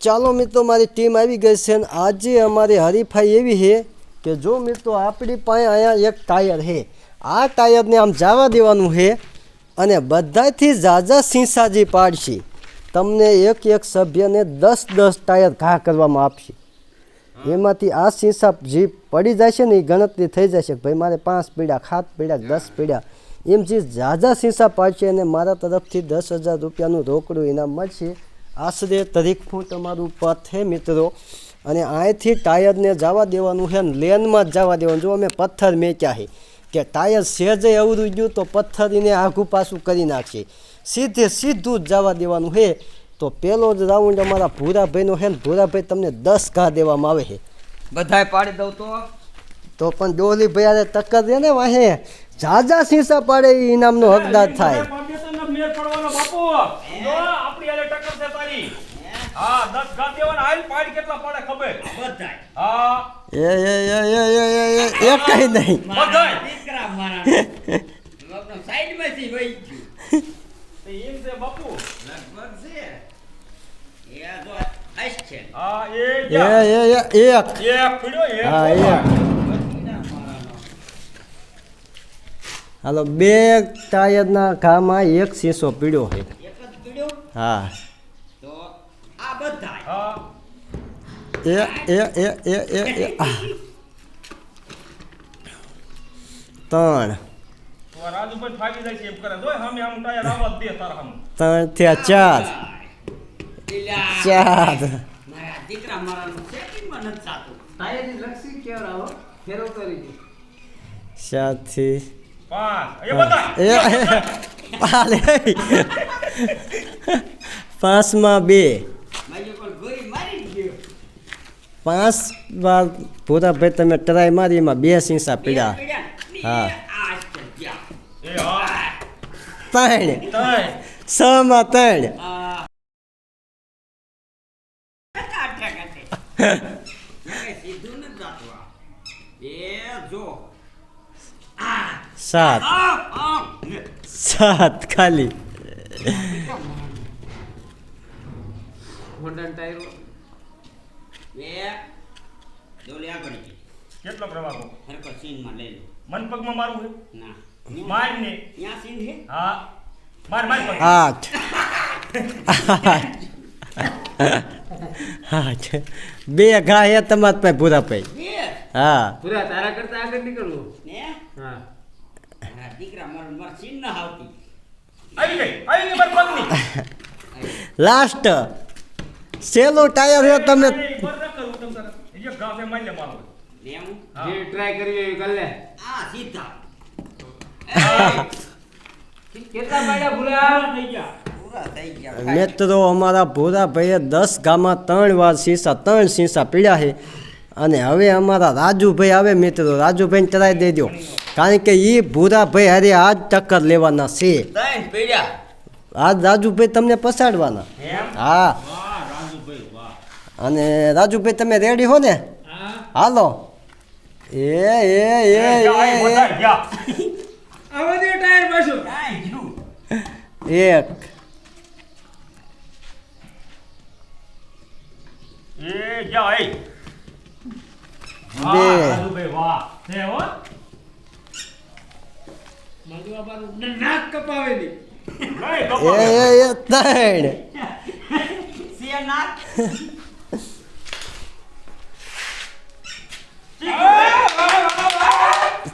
ચાલો મિત્રો, મારી ટીમ આવી ગઈ છે અને આજે અમારી હરીફાઈ એવી છે કે જો મિત્રો, આપણી પાસે અહીંયા એક ટાયર છે. આ ટાયરને આમ જવા દેવાનું છે અને બધાથી ઝાઝા શીશાજી પાડશે. તમને એક એક સભ્યને દસ દસ ટાયર ઘા કરવામાં આપશે. એમાંથી આ શીશા જે પડી જાય છે ને, એ ગણતરી થઈ જશે ભાઈ મારે પાંચ પીડા, સાત પીડા, દસ પીડા, એમ જે ઝાઝા શીશા પાડશે અને મારા તરફથી દસ હજાર રૂપિયાનું રોકડું ઇનામ મળશે. આશરે તરીક ફૂટ અમારું પથ છે મિત્રો અને અહીંથી ટાયરને જવા દેવાનું છે ને લેનમાં જ જવા દેવાનું. જો અમે પથ્થર મેંચ્યા છે કે ટાયર સહેજે અવરું ગયું તો પથ્થરીને આઘું પાછું કરી નાખશે સીધે સીધું જ જવા દેવાનું છે તો પહેલો જ રાઉન્ડ અમારા ભૂરાભાઈનો છે ને ભૂરાભાઈ તમને દસ ઘા દેવામાં આવે છે બધાએ પાડી દઉં તો? તો પણ ડોલી ભાઈ ટક્કર દે ને વાહે. ઝાઝા સીસા પાડે એ ઇનામનો હકદાર થાય ફાઉન્ડેશનનો મેળ પડવાનો બાપુ જો આપણી હાલે ટક્કર છે તારી હા દસ ઘા દેવાના પાડી કેટલા પાડે ખબર? બધાય. હા. એ એ એ એ એ એ એ એ કઈ નહીં. બધાય. દીકરા મારા. આપણો સાઈડમાંથી વહી ગયું. તે એમ છે બાપુ. લગભગ છે. એ જો આઈસ છે. હા એ એ એ એ એક. એક પીડ્યો એક હા, એક. હાલો બે ટાયરના ઘામાં એક શીશો પીડ્યો છે એક જ પીડ્યો હા. Ja, ja, ja, ja, ja, ja. ત્રણ. ત્રણ થયા ચાર. ચાર. સાતથી પાંચમાં બે. પાંચ વાર ભૂરાભાઈ તમે ટ્રાય મારી એમાં બે સીસા પીડા. હા. ત્રણ છ માં ત્રણ. સાત. સાત ખાલી. બે. ડોલી આગળ ગઈ. કેટલો પ્રવાહો ખરેખર સીનમાં લઈ લો. મન પગમાં મારવું ના. માર ને. ત્યાં સીન છે? હા. માર માર પગ. આઠ આઠ બે ઘા હે તમારા પે પૂરા પે. હા. પૂરા તારા કરતા આગળ નીકળવું? ને હા. દીકરા મર મર સીન ન આવતી. આવી ગઈ આવી ગઈ માર પગની. લાસ્ટ સેલો ટાયર છે તમે એ બર ન કરું તમ તારે એ ગાં છે મારી લે મારો. ને જે ટ્રાય કરી હોય એ કરી લે. આ સીધા. કેટલા પાડ્યા ભૂલા થઈ ગયા. પૂરા થઈ ગયા. મિત્રો અમારા ભૂરા ભાઈએ દસ ગામમાં ત્રણ વાર શીશા ત્રણ શીશા પીડ્યા છે. અને હવે અમારા રાજુભાઈ આવે મિત્રો રાજુભાઈને ચડાવી દેજો. કારણ કે એ ભૂરાભાઈ હારે આજ ટક્કર લેવાના છે. આજ રાજુભાઈ તમને પસાડવાના હા. અને રાજુભાઈ તમે રેડી હો ને? હાલો. એ એ એ એ એક. બે. એ ત્રણ.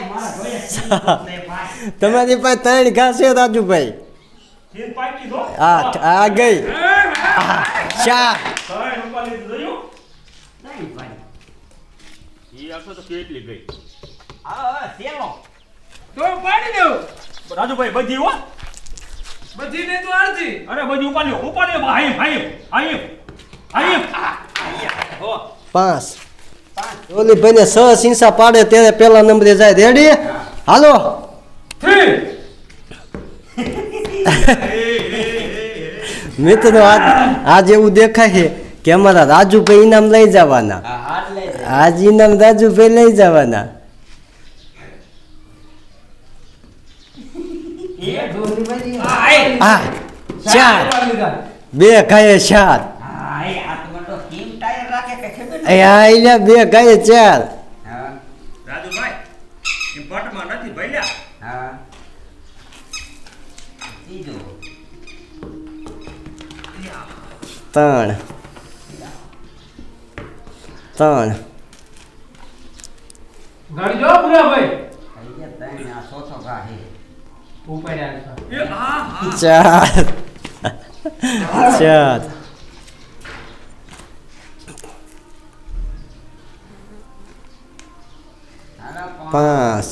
તમારી પાસે ત્રણ ઘાસ છે રાજુભાઈ. હા આ ગઈ. ચાર. રાજુભાઈ બધી હો. બધી અરે બધી ઉપાડ્યો ઉપાડ્યો હાઈમ હાઈમ હાઈમ હાઈમ પાંચ. ઓલી ભાઈને સ સિંસા પાડે ત્યારે પેલા નંબરે જાય. Ready hello. મિત્રો આજ એવું દેખાય છે કે અમારા રાજુભાઈ ઇનામ લઈ જવાના. આજ ઇનામ રાજુભાઈ લઈ જવાના. હા ચાર. બે ખાય ચાર હા એ હાથમાં તો કેમ ટાયર આઈલા બે ગાયે ચાર. હા. રાજુભાઈ એમ પટમાં નથી ભલ્યા હા. ત્રીજો ત્રણ. ત્રણ. પૂરા ભાઈ. ચાર. ચાર. પાંચ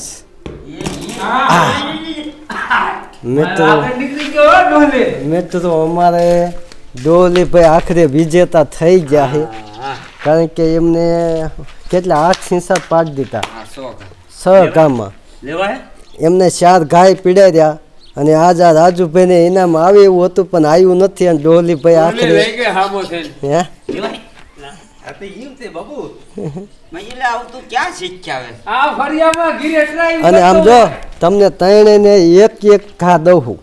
મિત્રો આગળ નીકળી ગયો હો મિત્રો અમારે ડોલીભાઈ આખરે વિજેતા થઈ ગયા છે. કારણ કે એમને કેટલા આઠ સિંસા પાડી દીધા. છ ગામમાં. એમને ચાર ગાય પીડાર્યા અને આજ આ રાજુભાઈને ઇનામ આવે એવું હતું પણ આવ્યું નથી અને ડોલીભાઈ આખરે હે? અને આમ જો તમને ત્રણેયને એક એક ઘા દઉં.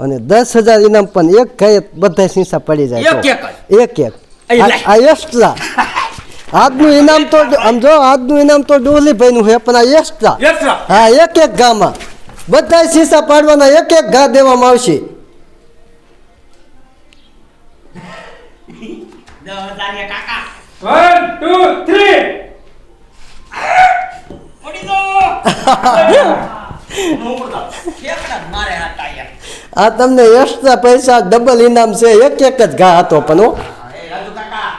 અને દસ હજાર ઇનામ પણ એક ગાય બધા સીસા પડી જાય એક એક આ- એક્સ્ટ્રા આજનું ઇનામ તો આમ જો આજનું ઇનામ તો ડોલીભાઈ નું છે પણ આ એક્સ્ટ્રા એક્સ્ટ્રા હા એક એક ગામાં બધા સીસા પાડવાના એક એક ઘા દેવામાં આવશે. કાકા. આ તમને એક્સ્ટ્રા પૈસા ડબલ ઇનામ છે એક એક જ ઘા હતો પણ હો. એ રાજુ કાકા.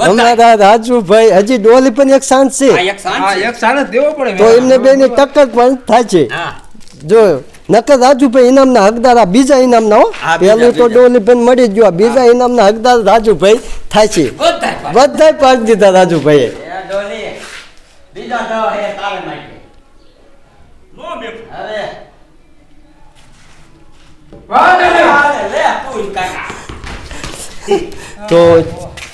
એ અમારા રાજુભાઈ હજી ડોલી પણ એક શાંત છે. એક સાંજ છે. દેવો પડે તો એમને બેની ટક્કર પણ થાય છે. હા. જો નકર રાજુભાઈ ઇનામના હકદાર આ બીજા ઇનામના હો. પેલું તો ડોલી ડોલીભાઈ મળી જ ગયો. આ બીજા ઇનામના હકદાર રાજુભાઈ થાય છે. બધા પાક પાડી દીધા રાજુભાઈએ. એ ડોલી બીજા દવા હે તારે માટે નો બે હવે. વાહ હાલે લે પૂલ કાકા તો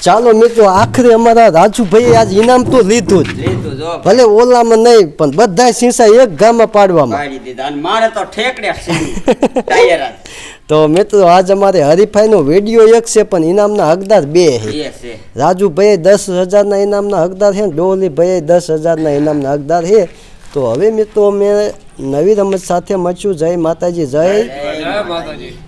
ચાલો મિત્રો આખરે અમારા રાજુભાઈએ આજ ઇનામ તો લીધું જ. લીધું જો ભલે ઓલામાં નહીં પણ બધા શીશા એક ગામમાં પાડવામાં. પાડી દીધા અને મારે તો ઠેકડે ટાયર તો મિત્રો આજ અમારે હરીફાઈનો વીડિયો એક છે પણ ઇનામના હકદાર બે છે. રાજુભાઈ દસ હજારના ઇનામના હકદાર છે ને ડોલીભાઈ દસ હજારના ઇનામના હકદાર છે. તો હવે મિત્રો અમે નવી રમત સાથે મળશું. જય માતાજી જય. જય માતાજી.